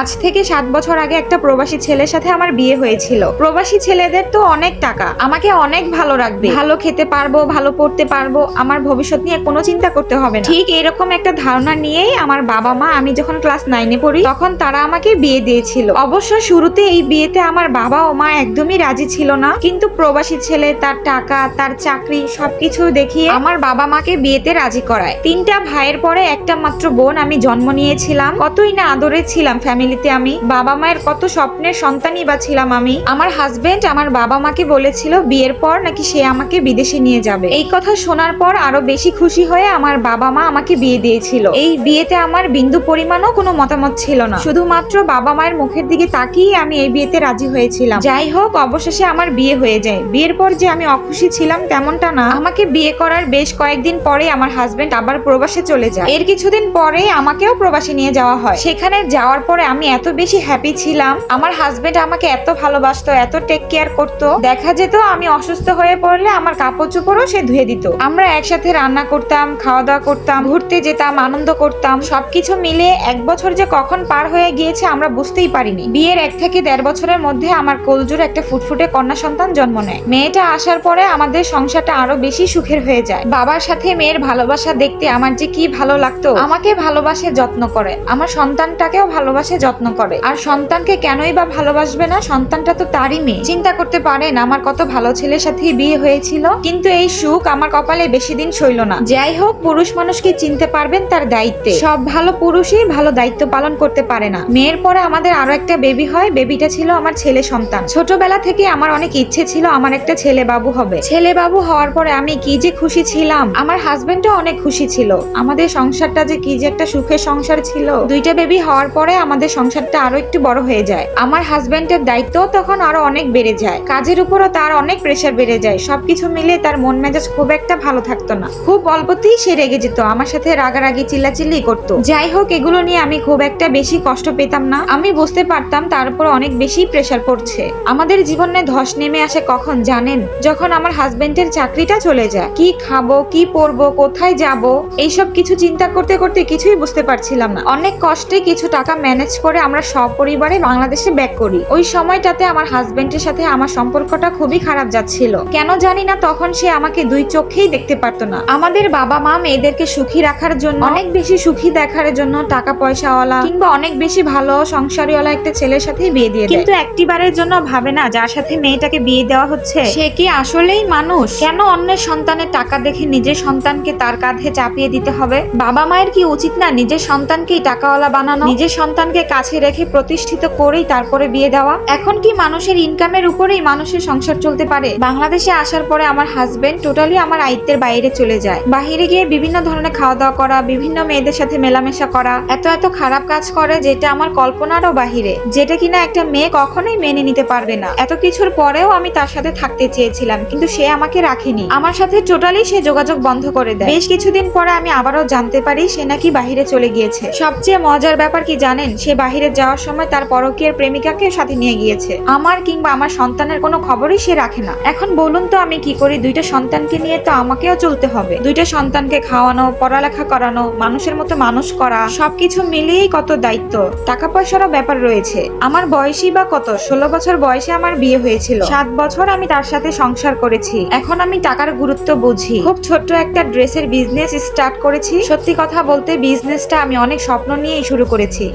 আজ থেকে সাত বছর আগে একটা প্রবাসী ছেলের সাথে আমার বিয়ে হয়েছিল। প্রবাসী ছেলেদের তো অনেক টাকা। আমাকে অনেক ভালো রাখবে। ভালো খেতে পারব, ভালো পড়তে পারব। আমার ভবিষ্যৎ নিয়ে কোনো চিন্তা করতে হবে না। ঠিক এরকম একটা ধারণা নিয়েই আমার বাবা মা আমি যখন ক্লাস নাইনে পড়ি, তখন তারা আমাকে বিয়ে দিয়েছিল। অবশ্য শুরুতে এই বিয়েতে আমার বাবা ও মা একদমই রাজি ছিল না। কিন্তু প্রবাসী ছেলে তার টাকা, তার চাকরি সবকিছু দেখিয়ে আমার বাবা মাকে বিয়েতে রাজি করায়। তিনটা ভাইয়ের পরে একটা মাত্র বোন আমি জন্ম নিয়েছিলাম। কতই না আদরে ছিলাম ফ্যামিলিতে আমি। বাবা মায়ের কত স্বপ্নের সন্তানই বা ছিলাম আমি। আমার হাজবেন্ড আমার বাবা মাকে বলেছিল, বিয়ের পর নাকি সে আমাকে বিদেশে নিয়ে যাবে। এই কথা শোনার পর আরও বেশি খুশি হয়ে আমার বাবা মা আমাকে বিয়ে দিয়েছিল। এই বিয়েতে আমার বিন্দু পরিমাণও কোনো মতামত ছিল না। শুধুমাত্র বাবা মায়ের মুখের দিকে তাকিয়ে আমি এই বিয়েতে রাজি হয়েছিলাম। যাই হোক, অবশেষে আমার বিয়ে হয়ে যায়। বিয়ের পর যে আমি অখুশি ছিলাম তেমনটা না। আমাকে বিয়ে করার বেশ কয়েকদিন পরে আমার হাজবেন্ড আবার প্রবাসে চলে যায়। এর কিছুদিন পরে আমাকেও প্রবাসে নিয়ে যাওয়া হয়। সেখানে যাওয়ার পরে আমি এত বেশি হ্যাপি ছিলাম। আমার হাজবেন্ড আমাকে এত ভালোবাসতো, এত টেক কেয়ার করতো। দেখা যেত আমি অসুস্থ হয়ে পড়লে আমার কাপড় চোপড়ও সে ধুয়ে দিত। আমরা একসাথে রান্না করতাম খাওয়া দাওয়া করতাম, ঘুরতে যেতাম, আনন্দ করতাম। সবকিছু মিলে এক বছর যে কখন পার হয়ে গিয়েছে আমরা বুঝতেই পারিনি। বিয়ের এক থেকে দেড় বছরের মধ্যে আমার কোলজুর একটা ফুটফুটে কন্যা সন্তান জন্ম নেয়। মেয়েটা আসার পরে আমাদের সংসারটা আরও বেশি সুখের হয়ে যায়। বাবার সাথে মেয়ের ভালোবাসা দেখতে আমার যে কি ভালো লাগতো, আমাকে ভালোবাসে, যত্ন করে। আমার সন্তানটাকেও ভালোবাসে যত্ন করে। আর সন্তানকে কেনই বা ভালোবাসবে না? সন্তানটা তো তারই মেয়ে। চিন্তা করতে পারেন, আমার কত ভালো ছেলের সাথে বিয়ে হয়েছিল। কিন্তু এই সুখ আমার কপালে বেশি দিন সইল না। যাই হোক, পুরুষ মানুষকে চিনতে পারবেন তার দায়িত্বে। সব ভালো পুরুষই ভালো দায়িত্ব পালন করতে পারে না। মেয়ের পরে আমাদের আরও একটা বেবি হয়। বেবিটা ছিল আমার ছেলে সন্তান। ছোটবেলা থেকে আমার অনেক ইচ্ছে ছিল আমার একটা ছেলে বাবু হবে। ছেলে বাবু হওয়ার পরে আমি কি যে খুশি ছিলাম। আমার হাজবেন্ডও অনেক খুশি ছিল। আমাদের সংসারটা যে কি যে একটা সুখের সংসার ছিল। দুইটা বেবি হওয়ার পরে আমাদের সংসারটা আরও একটু বড় হয়ে যায়। আমার হাজবেন্ডের দায়িত্ব তখন আরও অনেক বেড়ে যায়। কাজের উপরও তার অনেক প্রেশার বেড়ে যায়। সবকিছু মিলে তার মন মেজাজ খুব একটা ভালো থাকতো না। খুব অল্পতেই সে রেগে যেত, আমার সাথে রাগারাগি, চিল্লাচিল্লি করতো। যাই হোক, এগুলো নিয়ে আমি খুব একটা বেশি কষ্ট পেতাম না। আমি বুঝতে পারতাম তার উপর অনেক বেশি প্রেশার পড়ছে। আমাদের জীবনে ধস নেমে আসে কখন জানেন? যখন আমার হাজবেন্ডের চাকরিটা চলে যায়। কি খাব, কি পরবো, কোথায় যাব, এইসব কিছু চিন্তা করতে করতে কিছুই বুঝতে পারছিলাম না। অনেক কষ্টে কিছু টাকা ম্যানেজ করে আমরা সপরিবারে বাংলাদেশে ব্যাক করি। ওই সময়টাতে আমার হাজবেন্ডের সাথে আমার সম্পর্কটা খুবই খারাপ যাচ্ছিল। কেন জানি না তখন সে আমাকে দুই চোখেই দেখতে পারতো না। আমাদের বাবা মা মেয়েদেরকে সুখী রাখার জন্য অনেক বেশি সুখী দেখার জন্য টাকা পয়সাওয়ালা কিংবা অনেক বেশি ভালো সংসারীওয়ালা একটা ছেলের সাথে বিয়ে দিয়ে দেয়। কিন্তু একটিবারের জন্য ভাবে না যার সাথে মেয়েটাকে বিয়ে দেওয়া হচ্ছে। সে কি আসলেই মানুষ? কেন অন্যের সন্তানের টাকা দেখে নিজের সন্তানকে তার কাঁধে চাপিয়ে দিতে হবে? বাবা মায়ের কি উচিত না নিজের সন্তানকেই টাকাওয়ালা বানানো? নিজের সন্তানকে কাছে রেখে প্রতিষ্ঠিত করেই তারপরে বিয়ে দেওয়া। এখন কি মানুষের ইনকামের উপরেই মানুষের সংসার চলতে পারে? বাংলাদেশে আসার পরে আমার হাজবেন্ড টোটালি আমার আয়ত্তের বাইরে চলে যায়। বাহিরে গিয়ে বিভিন্ন ধরনের খাওয়া দাওয়া করা, বিভিন্ন মেয়েদের সাথে মেলামেশা করা, এত এত খারাপ কাজ করে যেটা আমার কল্পনারও বাহিরে, যেটা কিনা একটা মেয়ে কখনোই মেনে নিতে পারবে না। এত কিছুর পরেও আমি তার সাথে থাকতে চেয়েছিলাম, কিন্তু সে আমাকে রাখেনি। আমার সাথে টোটালি সে যোগাযোগ বন্ধ করে দেয়। বেশ কিছুদিন পরে আমি আবারও জানতে পারি সে নাকি বাহিরে চলে গিয়েছে। সবচেয়ে মজার ব্যাপার কি জানেন? সে বাহিরে যাওয়ার সময় তার পরকীয়ার প্রেমিকাকে সাথে নিয়ে গিয়েছে। আমার কিংবা আমার সন্তানের কোনো খবরই সে রাখে না। এখন বলুন তো আমি কি করি? দুইটা সন্তানকে নিয়ে তো আমাকেও চলতে হবে। দুইটা সন্তানকে খাওয়ানো, পড়ালেখা করানো, মানুষের মতো মানুষ করা, সবকিছু মিলিয়েই কত দায়িত্ব। টাকা পয়সারও ব্যাপার রয়েছে। আমার বয়সই বা কত? ষোলো বছর বয়সে আমার বিয়ে হয়েছিল। সাত বছর আমি তার সাথে সংসার করেছি। এখন আমি টাকার গুরুত্ব বুঝি। খুব ছোট্ট একটা ড্রেসের বিজনেস স্টার্ট করেছি। সত্যি কথা বলতে, বিজনেসটা আমি অনেক স্বপ্ন নিয়েই শুরু করেছি।